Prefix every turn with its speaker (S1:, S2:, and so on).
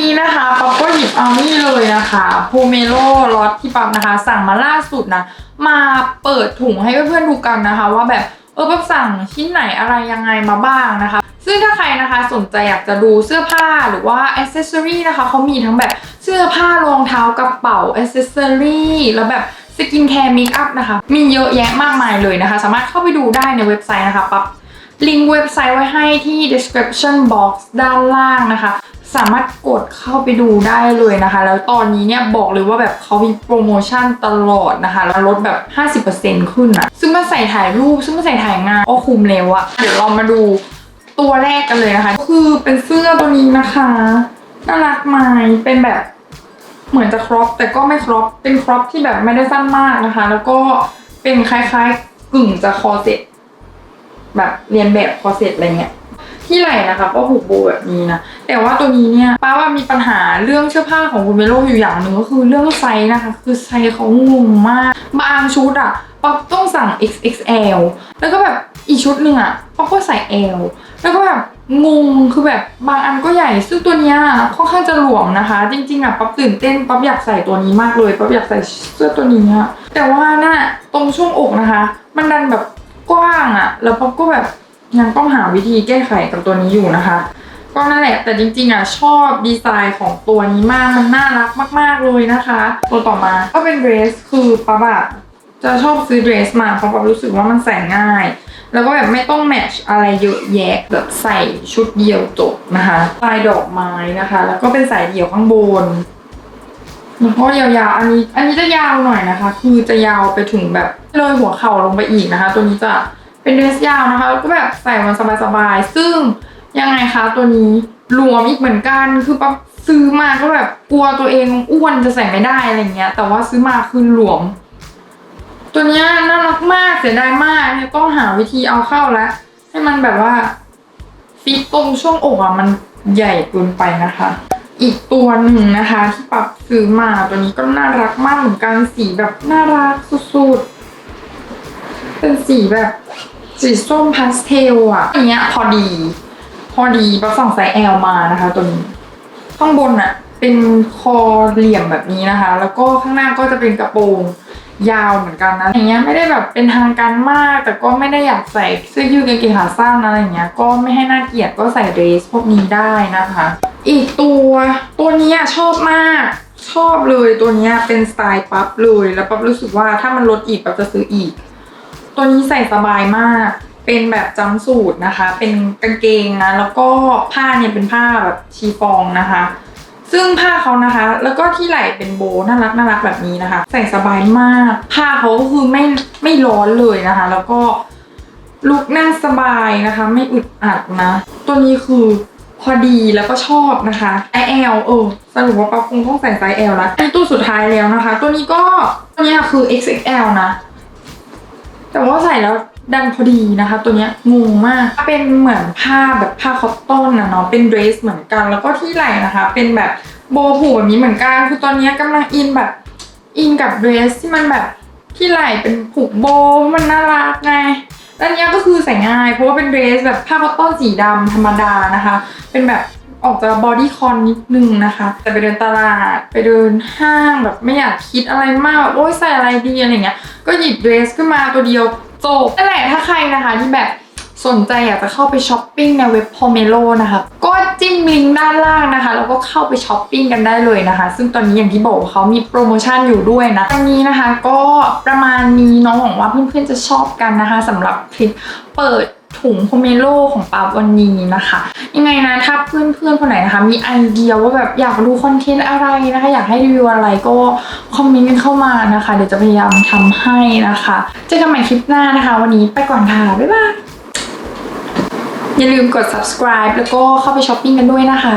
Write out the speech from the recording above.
S1: นี้นะคะป๊อปก็หยิบเอานี่เลยนะคะโพเมโลรสที่ป๊อปนะคะ สั่งมาล่าสุดนะมาเปิดถุงให้เพื่อนๆดูกันนะคะ ว่าแบบเออป๊อปสั่งชิ้นไหนอะไรยังไงมาบ้างนะคะ ซึ่งถ้าใครนะคะสนใจอยากจะดูเสื้อผ้าหรือว่าอ c เซสซอรี่นะคะเขามีทั้งแบบเสื้อผ้ารองเท้ากระเป๋าอ c เซสซอรี่แล้วแบบสกินแคร์เมคอัพนะคะ มีเยอะแยะมากมายเลยนะคะ สามารถเข้าไปดูได้ในเว็บไซต์นะคะปั๊บ ลิงก์เว็บไซต์ไว้ให้ที่ description box ด้านล่างนะคะ สามารถกดเข้าไปดูได้เลยนะคะ แล้วตอนนี้เนี่ยบอกเลยว่าแบบเขามีโปรโมชั่นตลอดนะคะ แล้วลดแบบ 50%ขึ้นอะซึ่งมาใส่ถ่ายรูป ซึ่งมาใส่ถ่ายงานก็คุ้มแล้วอะเดี๋ยวเรามาดูตัวแรกกันเลยนะคะ คือเป็นเสื้อตัวนี้นะคะน่ารักไหมเป็นแบบเหมือนจะครอปแต่ก็ไม่ครอปเป็นครอปที่แบบไม่ได้สั้นมากนะคะ แล้วก็เป็นคล้ายๆกึ่งจะคอเซ็ต แบบเรียนแบบคอเซ็ตอะไรเงี้ยที่ไหล่นะคะก็ผูกโบแบบนี้นะแต่ว่าตัวนี้เนี่ยป้าว่ามีปัญหาเรื่องเสื้อผ้าของคุณเมโลอยู่อย่างหนึ่งก็คือเรื่องไซส์นะคะ คือไซส์เขางงมากบางชุดอะป๊อปต้องสั่ง XXL แล้วก็แบบอีกชุดหนึ่งอะป๊อปก็ใส่ L แล้วก็แบบงงคือแบบบางอันก็ใหญ่ซึ่งตัวเนี้ยค่อนข้างจะหลวมนะคะ จริงๆอะป๊อปตื่นเต้นป๊อปอยากใส่ตัวนี้มากเลยป๊อปอยากใส่เสื้อตัวนี้อะแต่ว่าน่ะตรงช่วงอกนะคะ มันดันแบบ กว้างอะแล้วป๊อปก็แบบยังต้องหาวิธีแก้ไขกับตัวนี้อยู่นะคะ ก็นั่นแหละ แต่จริงๆอะชอบดีไซน์ของตัวนี้มาก มันน่ารักมาก ๆเลยนะคะ ตัวต่อมาก็เป็นเดรส คือป๊าบอะจะชอบซื้อเดรสมาเพราะป๊ารู้สึกว่ามันใส่ง่าย แล้วก็แบบไม่ต้องแมทช์อะไรเยอะแยะแบบใส่ชุดเดียวจบนะคะลายดอกไม้นะคะ แล้วก็เป็นสายเดี่ยวข้างบน แล้วก็ยาวๆ อันนี้อันนี้จะยาวหน่อยนะคะ คือจะยาวไปถึงแบบเลยหัวเข่าลงไปอีกนะคะ ตัวนี้จะเป็นเดรสยาวนะคะแล้วก็แบบใส่มันสบายๆ ซึ่งยังไงคะตัวนี้หลวมอีกเหมือนกัน คือปั๊บซื้อมาก็แบบกลัวตัวเองอ้วนจะใส่ไม่ได้อะไรเงี้ย แต่ว่าซื้อมาคือหลวม ตัวเนี้ยน่ารักมากเสียดายมากเนี่ยต้องหาวิธีเอาเข้าแล้ว ให้มันแบบว่าฟิตตรงช่วงอกอะมันใหญ่เกินไปนะคะ อีกตัวหนึ่งนะคะ ที่ปรับซื้อมาตัวนี้ก็น่ารักมากเหมือนกันสีแบบน่ารักสุดๆ เป็นสีแบบสีส้มพาสเทลอะอย่างเงี้ยพอดี พอดีปรับสั่งไซส์ L มานะคะตัวนี้ ข้างบนอะเป็นคอเหลี่ยมแบบนี้นะคะ แล้วก็ข้างหน้าก็จะเป็นกระโปรงยาวเหมือนกันนะอย่างเงี้ยไม่ได้แบบเป็นทางการมาก แต่ก็ไม่ได้อยากใส่เสื้อยืดกางเกงขาสั้นอะไรอย่างเงี้ยก็ไม่ให้น่าเกลียดก็ใส่เดรสพวกนี้ได้นะคะ อีกตัวตัวนี้ชอบมาก ชอบเลยตัวนี้เป็นสไตล์ปั๊บเลยแล้วปั๊บรู้สึกว่าถ้ามันลดอีกปั๊บจะซื้ออีก ตัวนี้ใส่สบายมาก เป็นแบบจำสูตรนะคะ เป็นกางเกงนะแล้วก็ผ้าเนี่ยเป็นผ้าแบบชีฟองนะคะ ซึ่งผ้าเขานะคะ แล้วก็ที่ไหล่เป็นโบน่ารักน่ารักแบบนี้นะคะ ใส่สบายมาก ผ้าเขาก็คือไม่ไม่ร้อนเลยนะคะ แล้วก็ลุกนั่งสบายนะคะ ไม่อึดอัดนะ ตัวนี้คือ พอดีแล้วก็ชอบนะคะไอเอลเออสรุปว่าปาคงต้องใส่ไซส์ L ล้วอันนี้ตัวสุดท้ายแล้วนะคะ ตัวนี้ก็ตัวนี้คือ XXL นะ แต่ว่าใส่แล้วดันพอดีนะคะ ตัวนี้งงมากเป็นเหมือนผ้าแบบผ้าคอตตอนนะเนาะเป็นเดรสเหมือนกันแล้วก็ที่ไหล่นะคะ เป็นแบบโบว์ผูกแบบนี้เหมือนกันคือตอนนี้ยกำลังอินแบบอินกับเดรสที่มันแบบที่ไหล่เป็นผูกโบว์มันน่ารักไงแล้วอันเนี้ย คือใส่ง่าย เพราะว่าเป็นเดรสแบบผ้าคอตตอนสีดำธรรมดานะคะ เป็นแบบออกจากบอดี้คอนนิดนึงนะคะ แต่ไปเดินตลาดไปเดินห้างแบบไม่อยากคิดอะไรมากแบบโอ๊ยใส่อะไรดีอะไรเงี้ย ก็หยิบเดรสขึ้นมาตัวเดียวจบนั่นแหละถ้าใครนะคะที่แบบ สนใจอยากจะเข้าไปช้อปปิ้งในเว็บ Pomelo นะคะ ก็จิ้มลิงก์ด้านล่างนะคะ แล้วก็เข้าไปช้อปปิ้งกันได้เลยนะคะ ซึ่งตอนนี้อย่างที่บอกเขามีโปรโมชั่นอยู่ด้วยนะตอนนี้นะคะ ก็ประมาณนี้น้องหวังว่าเพื่อนๆจะชอบกันนะคะสำหรับคลิปเปิดถุง Pomelo ของปาวันนี้นะคะ ยังไงนะถ้าเพื่อนๆคนไหนนะคะ มีไอเดียว่าแบบอยากดูคอนเทนต์อะไรนะคะ อยากให้รีวิวอะไรก็คอมเมนต์กันเข้ามานะคะ เดี๋ยวจะพยายามทำให้นะคะ เจอกันใหม่คลิปหน้านะคะ วันนี้ไปก่อนค่ะ บ๊ายบาย อย่าลืมกด subscribe แล้วก็เข้าไปช้อปปิ้งกันด้วยนะคะ